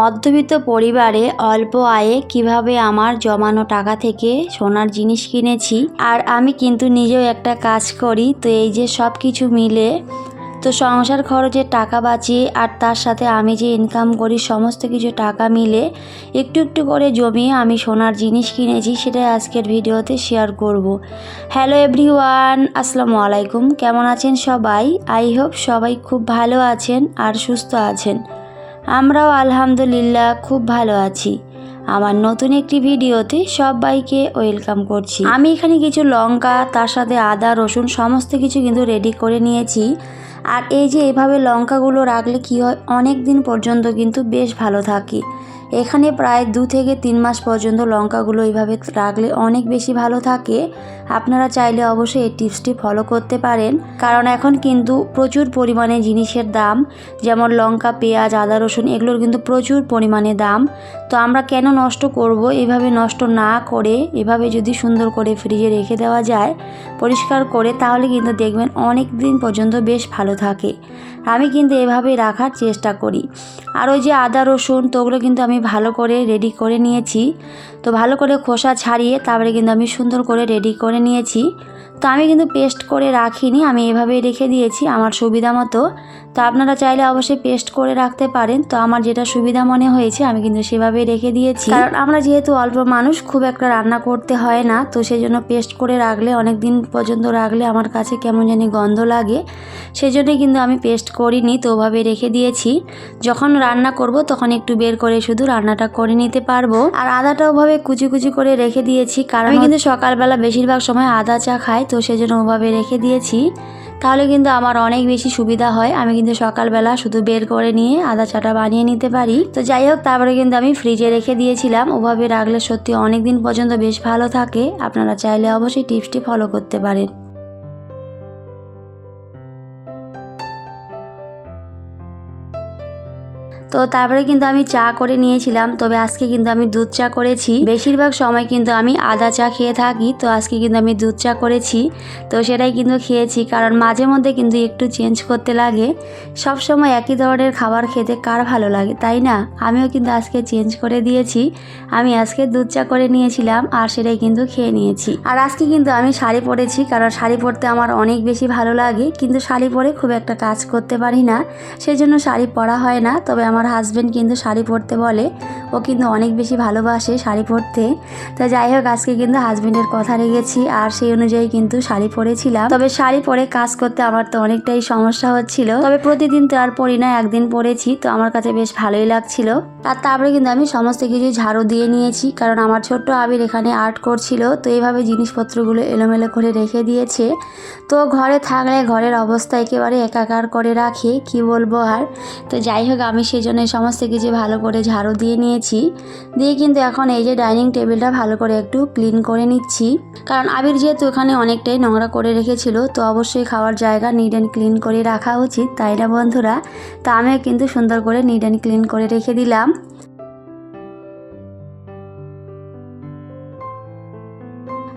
মধ্যবিত্ত পরিবারে অল্প আয়ে কীভাবে আমার জমানো টাকা থেকে সোনার জিনিস কিনেছি? আর আমি কিন্তু নিজেও একটা কাজ করি, তো এই যে সব কিছু মিলে, তো সংসার খরচের টাকা বাঁচিয়ে আর তার সাথে আমি যে ইনকাম করি, সমস্ত কিছু টাকা মিলে একটু একটু করে জমিয়ে আমি সোনার জিনিস কিনেছি, সেটাই আজকের ভিডিওতে শেয়ার করব। হ্যালো এভরিওয়ান আসসালামু আলাইকুম। কেমন আছেন সবাই? আই হোপ সবাই খুব ভালো আছেন আর সুস্থ আছেন। আমরাও আলহামদুলিল্লাহ খুব ভালো আছি। আমার নতুন একটি ভিডিওতে সবাইকে ওয়েলকাম করছি। আমি এখানে কিছু লঙ্কা, তার সাথে আদা, রসুন সমস্ত কিছু কিন্তু রেডি করে নিয়েছি। আর এই যে এভাবে লঙ্কাগুলো রাখলে কি হয় অনেক দিন পর্যন্ত কিন্তু বেশ ভালো থাকে। এখানে প্রায় দু থেকে তিন মাস পর্যন্ত লঙ্কাগুলো এইভাবে রাখলে অনেক বেশি ভালো থাকে। আপনারা চাইলে অবশ্যই এই টিপসটি ফলো করতে পারেন। কারণ এখন কিন্তু প্রচুর পরিমাণে জিনিসের দাম, যেমন লঙ্কা, পেঁয়াজ, আদা, রসুন, এগুলোর কিন্তু প্রচুর পরিমাণে দাম। তো আমরা কেন নষ্ট করব? এভাবে নষ্ট না করে, এভাবে যদি সুন্দর করে ফ্রিজে রেখে দেওয়া যায়, পরিষ্কার করে, তাহলে কিন্তু দেখবেন অনেক দিন পর্যন্ত বেশ ভালো থাকে। আমি কিন্তু এভাবেই রাখার চেষ্টা করি। আর ওই যে আদা, রসুন, তো ওগুলো কিন্তু আমি ভালো করে রেডি করে নিয়েছি। তো ভালো করে খোসা ছাড়িয়ে তারপরে কিন্তু আমি সুন্দর করে রেডি করে নিয়েছি। তো আমি কিন্তু পেস্ট করে রাখিনি আমি এভাবেই রেখে দিয়েছি আমার সুবিধা মতো। তো আপনারা চাইলে অবশ্যই পেস্ট করে রাখতে পারেন তো আমার যেটা সুবিধা মনে হয়েছে আমি কিন্তু সেভাবেই রেখে দিয়েছি। কারণ আমরা যেহেতু অল্প মানুষ খুব একটা রান্না করতে হয় না তো সেই জন্য পেস্ট করে রাখলে অনেক দিন পর্যন্ত রাখলে আমার কাছে কেমন জানি গন্ধ লাগে। সেই জন্যই কিন্তু আমি পেস্ট করিনি তো ওভাবে রেখে দিয়েছি। যখন রান্না করব তখন একটু বের করে শুধু রান্নাটা করে নিতে পারব। আর আদাটা ওভাবে কুচি কুচি করে রেখে দিয়েছি কারণ আমি কিন্তু সকালবেলা বেশিরভাগ সময় আদা চা খাই তো সেজন্য ওভাবে রেখে দিয়েছি। তাহলে কিন্তু আমার অনেক বেশি সুবিধা হয়। আমি কিন্তু সকালবেলা শুধু বের করে নিয়ে আদা চাটা বানিয়ে নিতে পারি। তো যাই হোক, তারপরে কিন্তু আমি ফ্রিজে রেখে দিয়েছিলাম। ওভাবে রাখলে সত্যি অনেক দিন পর্যন্ত বেশ ভালো থাকে। আপনারা চাইলে অবশ্যই টিপসটি ফলো করতে পারেন। তো তারপরে কিন্তু আমি চা করে নিয়েছিলাম। তবে আজকে কিন্তু আমি দুধ চা করেছি। বেশিরভাগ সময় কিন্তু আমি আদা চা খেয়ে থাকি। তো আজকে কিন্তু আমি দুধ চা করেছি। তো সেটাই কিন্তু খেয়েছি। কারণ মাঝে মধ্যে কিন্তু একটু চেঞ্জ করতে লাগে। সব সময় একই ধরনের খাবার খেতে কার ভালো লাগে, তাই না? আমিও কিন্তু আজকে চেঞ্জ করে দিয়েছি। আমি আজকে দুধ চা করে নিয়েছিলাম আর সেটাই কিন্তু খেয়ে নিয়েছি। আর আজকে কিন্তু আমি শাড়ি পরেছি। কারণ শাড়ি পরতে আমার অনেক বেশি ভালো লাগে। কিন্তু শাড়ি পরে খুব একটা কাজ করতে পারি না। সেই জন্য শাড়ি পরা হয় না। তবে আমার হাজব্যান্ড কিন্তু শাড়ি পরতে বলে, ও কিন্তু অনেক বেশি ভালোবাসে শাড়ি পরতে। তো যাই হোক, আজকে কিন্তু হাজব্যান্ডের কথা রেখেছি, আর সেই অনুযায়ী কিন্তু শাড়ি পরেছিলাম। তবে শাড়ি পরে কাজ করতে আমার তো অনেকটাই সমস্যা হচ্ছিল। তবে প্রতিদিন তো আর পরি না, একদিন পরেছি, তো আমার কাছে বেশ ভালোই লাগছিল। আর তারপরে কিন্তু আমি সমস্ত কিছু ঝাড়ু দিয়ে নিয়েছি, কারণ আমার ছোট্ট আবির এখানে আর্ট করছিল, তো এইভাবে জিনিসপত্রগুলো এলোমেলো করে রেখে দিয়েছে। তো ঘরে থাকলে ঘরের অবস্থা একেবারে একাকার করে রাখে, কি বলব আর? তো যাই হোক, আমি সেই জন্য সমস্ত কিছু ভালো করে ঝাড়ু দিয়ে নিয়েছি। দিয়ে কিন্তু এখন এই যে ডাইনিং টেবিলটা ভালো করে একটু ক্লিন করে নিচ্ছি। কারণ আবির যেহেতু এখানে অনেকটাই নোংরা করে রেখেছিল, তো অবশ্যই খাওয়ার জায়গা নিট অ্যান্ড ক্লিন করে রাখা উচিত। তাই না বন্ধুরা? তা আমিও কিন্তু সুন্দর করে নিট অ্যান্ড ক্লিন করে রেখে দিলাম।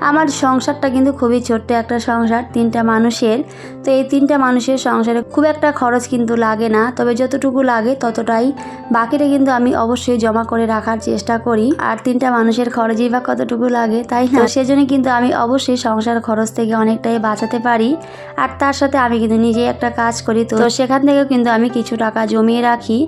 আমার সংসারটা কিন্তু খুবই ছোট্ট একটা সংসার, তিনটা মানুষের। তো এই তিনটা মানুষের সংসারে খুব একটা খরচ কিন্তু লাগে না, তবে যতটুকু লাগে ততটাই। বাকিটা কিন্তু আমি অবশ্যই জমা করে রাখার চেষ্টা করি। আর তিনটা মানুষের খরচই বা কতটুকু লাগে, তাই না? সেজন্য কিন্তু আমি অবশ্যই সংসার খরচ থেকে অনেকটাই বাঁচাতে পারি। আর তার সাথে আমি কিন্তু নিজে একটা কাজ করি, তো সেখান থেকেও কিন্তু আমি কিছু টাকা জমিয়ে রাখি।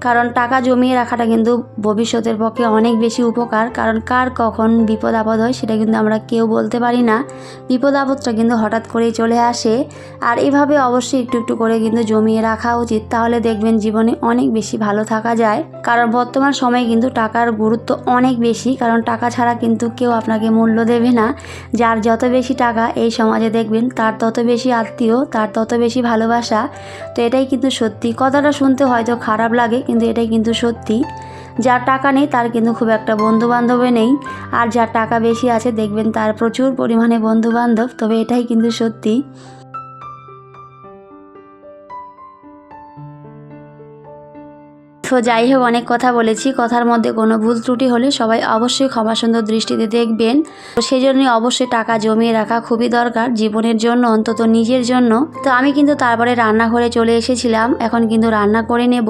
কারণ টাকা জমিয়ে রাখাটা কিন্তু ভবিষ্যতের পক্ষে অনেক বেশি উপকার, কারণ কার কখন বিপদ আপদ হয় সেটা কিন্তু আমরা কেউ বলতে পারি না। বিপদ আপদটা কিন্তু হঠাৎ করেই চলে আসে। আর এভাবে অবশ্যই একটু একটু করে কিন্তু জমিয়ে রাখা উচিত, তাহলে দেখবেন জীবনে অনেক বেশি ভালো থাকা যায়। কারণ বর্তমান সময়ে কিন্তু টাকার গুরুত্ব অনেক বেশি, কারণ টাকা ছাড়া কিন্তু কেউ আপনাকে মূল্য দেবে না। যার যত বেশি টাকা এই সমাজে দেখবেন, তার তত বেশি আত্মীয়, তার তত বেশি ভালোবাসা। তো এটাই কিন্তু সত্যি। কথাটা শুনতে হয়তো খারাপ লাগে কিন্তু এটাই কিন্তু সত্যি। যার টাকা নেই, তার কিন্তু খুব একটা বন্ধু বান্ধবে নেই। আর যার টাকা বেশি আছে, দেখবেন তার প্রচুর পরিমাণে বন্ধু বান্ধব তবে এটাই কিন্তু সত্যি। তো যাই হোক, অনেক কথা বলেছি। কথার মধ্যে কোনো ভুল ত্রুটি হলে সবাই অবশ্যই ক্ষমা সুন্দর দৃষ্টিতে দেখবেন। তো সেই জন্যই অবশ্যই টাকা জমিয়ে রাখা খুবই দরকার জীবনের জন্য, অন্তত নিজের জন্য। তো আমি কিন্তু তারপরে রান্নাঘরে চলে এসেছিলাম। এখন কিন্তু রান্না করে নেব।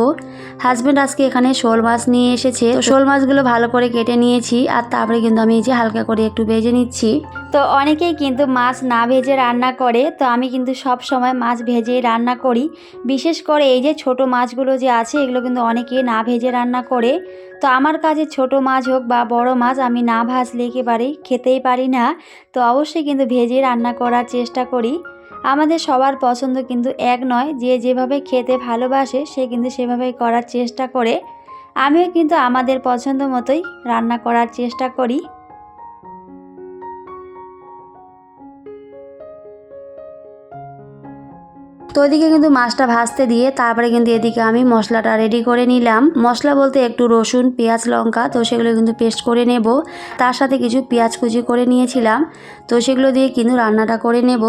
হাজব্যান্ড আজকে এখানে শোল মাছ নিয়ে এসেছে। শোল মাছগুলো ভালো করে কেটে নিয়েছি আর তারপরে কিন্তু আমি এই যে হালকা করে একটু ভেজে নিচ্ছি। তো অনেকেই কিন্তু মাছ না ভেজে রান্না করে। তো আমি কিন্তু সব সময় মাছ ভেজেই রান্না করি। বিশেষ করে এই যে ছোট মাছগুলো যে আছে, এগুলো কিন্তু অনেকে না ভেজে রান্না করে, তো আমার কাছে ছোট মাছ হোক বা বড় মাছ আমি না ভাজলে একেবারে খেতেই পারি না। তো অবশ্যই কিন্তু ভেজে রান্না করার চেষ্টা করি। আমাদের সবার পছন্দ কিন্তু এক নয়, যে যেভাবে খেতে ভালোবাসে সে কিন্তু সেভাবে করার চেষ্টা করে। আমিও কিন্তু আমাদের পছন্দ মতোই রান্না করার চেষ্টা করি। তো ওইদিকে কিন্তু মাছটা ভাজতে দিয়ে তারপরে কিন্তু এদিকে আমি মশলাটা রেডি করে নিলাম। মশলা বলতে একটু রসুন, পেঁয়াজ, লঙ্কা, তো সেগুলো কিন্তু পেস্ট করে নেব। তার সাথে কিছু পেঁয়াজ কুচি করে নিয়েছিলাম। তো সেগুলো দিয়ে কিন্তু রান্নাটা করে নেব।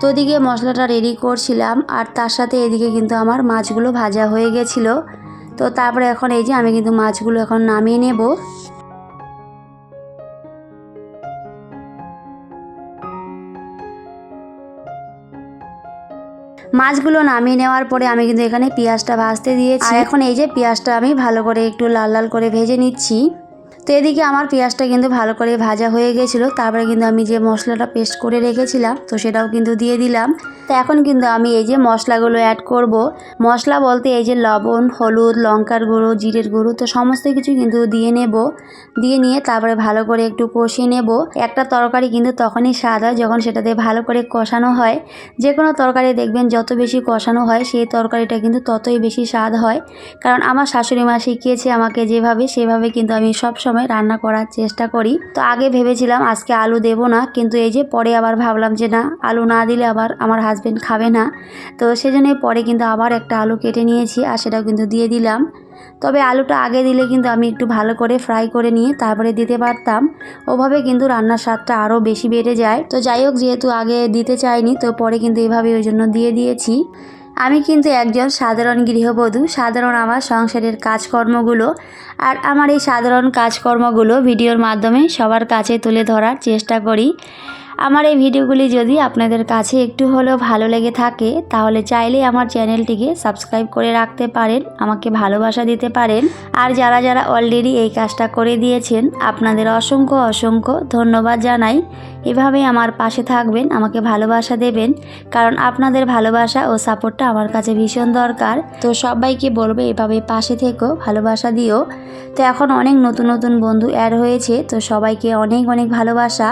তো ওদিকে মশলাটা রেডি করছিলাম আর তার সাথে এদিকে কিন্তু আমার মাছগুলো ভাজা হয়ে গেছিল। তো তারপরে এখন এই যে আমি কিন্তু মাছগুলো এখন নামিয়ে নেব। মাছগুলো নামিয়ে নেওয়ার পরে আমি কিন্তু এখানে পেঁয়াজটা ভাজতে দিয়েছি। এখন এই যে পেঁয়াজটা আমি ভালো করে একটু লাল লাল করে ভেজে নিচ্ছি। তো এদিকে আমার পেঁয়াজটা কিন্তু ভালো করে ভাজা হয়ে গেছিল। তারপরে কিন্তু আমি যে মশলাটা পেস্ট করে রেখেছিলাম, তো সেটাও কিন্তু দিয়ে দিলাম। তো এখন কিন্তু আমি এই যে মশলাগুলো অ্যাড করব। মশলা বলতে এই যে লবণ, হলুদ, লঙ্কার গুঁড়ো, জিরের গুঁড়ো, তো সমস্ত কিছু কিন্তু দিয়ে নেব। দিয়ে নিয়ে তারপরে ভালো করে একটু কষিয়ে নেব। একটা তরকারি কিন্তু তখনই স্বাদ হয় যখন সেটাতে ভালো করে কষানো হয়। যে কোনো তরকারি দেখবেন যত বেশি কষানো হয়, সেই তরকারিটা কিন্তু ততই বেশি স্বাদ হয়। কারণ আমার শাশুড়ি মা শিখিয়েছে আমাকে যেভাবে, সেভাবে কিন্তু আমি সব সময় রান্না করার চেষ্টা করি। তো আগে ভেবেছিলাম আজকে আলু দেব না, কিন্তু এই যে পরে আবার ভাবলাম যে না, আলু না দিলে আবার আমার হাজব্যান্ড খাবে না। তো সেজন্যই পরে কিন্তু আবার একটা আলু কেটে নিয়েছি আর সেটাও কিন্তু দিয়ে দিলাম। তবে আলুটা আগে দিলে কিন্তু আমি একটু ভালো করে ফ্রাই করে নিয়ে তারপরে দিতে পারতাম। ওভাবে কিন্তু রান্নার স্বাদটা আরও বেশি বেড়ে যায়। তো যাই হোক, যেহেতু আগে দিতে চাইনি, তো পরে কিন্তু এভাবে ওই জন্য দিয়ে দিয়েছি। আমি কিন্তু একজন সাধারণ গৃহবধূ, সাধারণ আমার সংসারের কাজকর্মগুলো আর আমার এই সাধারণ কাজকর্মগুলো ভিডিওর মাধ্যমে সবার কাছে তুলে ধরার চেষ্টা করি। আমার এই ভিডিওগুলি যদি আপনাদের কাছে একটু হলেও ভালো লেগে থাকে, তাহলে চাইলে আমার চ্যানেলটিকে সাবস্ক্রাইব করে রাখতে পারেন, আমাকে ভালোবাসা দিতে পারেন। আর যারা যারা অলরেডি এই কাজটা করে দিয়েছেন, আপনাদের অসংখ্য অসংখ্য ধন্যবাদ জানাই। এভাবে আমার পাশে থাকবেন, আমাকে ভালোবাসা দেবেন, কারণ আপনাদের ভালোবাসা ও সাপোর্টটা আমার কাছে ভীষণ দরকার। তো সবাইকে বলবে এভাবে পাশে থেকো, ভালোবাসা দিও। তো এখন অনেক নতুন নতুন বন্ধু অ্যাড হয়েছে, তো সবাইকে অনেক অনেক ভালোবাসা।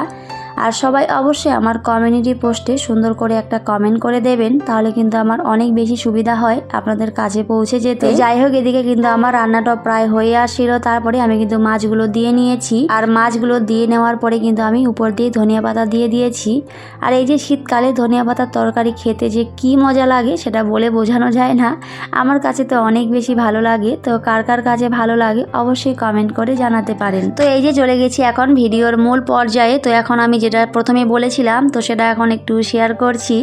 আর সবাই অবশ্যই আমার কমিউনিটি পোস্টে সুন্দর করে একটা কমেন্ট করে দেবেন তাহলে কিন্তু আমার অনেক বেশি সুবিধা হয় আপনাদের কাছে পৌঁছে যেতে। যাই হোক এদিকে কিন্তু আমার রান্নাটা প্রায় হয়ে আসছিল তারপরে আমি কিন্তু মাছগুলো দিয়ে নিয়েছি। আর মাছগুলো দিয়ে নেওয়ার পরে কিন্তু আমি উপর দিয়ে ধনিয়া পাতা দিয়ে দিয়েছি। আর এই যে শীতকালে ধনিয়া পাতার তরকারি খেতে যে কি মজা লাগে সেটা বলে বোঝানো যায় না। আমার কাছে তো অনেক বেশি ভালো লাগে তো কার কার কাছে ভালো লাগে অবশ্যই কমেন্ট করে জানাতে পারেন। তো এই যে চলে গেছি এখন ভিডিওর মূল পর্যায়ে তো এখন আমি যেটা প্রথমে বলেছিলাম তো সেটা এখন একটু শেয়ার করছি।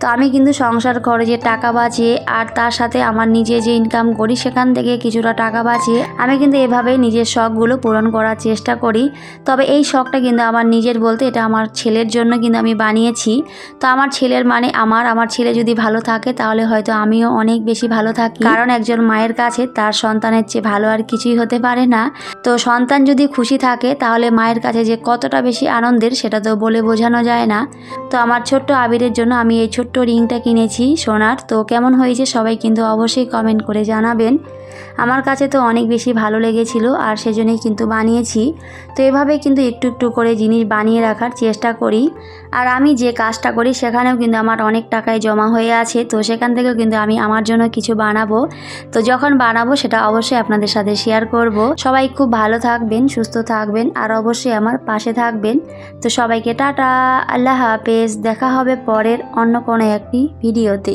তো আমি কিন্তু সংসার খরচে টাকা বাঁচিয়ে আর তার সাথে আমার নিজে যে ইনকাম করি, সেখান থেকে কিছুটা টাকা বাঁচিয়ে আমি কিন্তু এভাবেই নিজের শখগুলো পূরণ করার চেষ্টা করি। তবে এই শখটা কিন্তু আমার নিজের বলতে এটা আমার ছেলের জন্য কিন্তু আমি বানিয়েছি। তো আমার ছেলের মানে আমার আমার ছেলে যদি ভালো থাকে তাহলে হয়তো আমিও অনেক বেশি ভালো থাকি। কারণ একজন মায়ের কাছে তার সন্তানের চেয়ে ভালো আর কিছুই হতে পারে না। তো সন্তান যদি খুশি থাকে তাহলে মায়ের কাছে যে কতটা বেশি আনন্দের সেটা তো বলে বোঝানো যায় না। তো আমার ছোট্ট আবিরের জন্য আমি এই ছোট্ট রিংটা কিনেছি, সোনার। তো কেমন হয়েছে সবাই কিন্তু অবশ্যই কমেন্ট করে জানাবেন। আমার কাছে তো অনেক বেশি ভালো লেগেছিল আর সেজন্যই কিন্তু বানিয়েছি। তো এভাবে কিন্তু একটু একটু করে জিনিস বানিয়ে রাখার চেষ্টা করি। আর আমি যে কাজটা করি সেখানেও কিন্তু আমার অনেক টাকায় জমা হয়ে আছে। তো সেখান থেকেও কিন্তু আমি আমার জন্য কিছু বানাবো। তো যখন বানাবো সেটা অবশ্যই আপনাদের সাথে শেয়ার করব। সবাই খুব ভালো থাকবেন, সুস্থ থাকবেন আর অবশ্যই আমার পাশে থাকবেন। তো সবাইকে টাটা, আল্লাহ হাফেজ। দেখা হবে পরের অন্য কোনো একটি ভিডিওতে।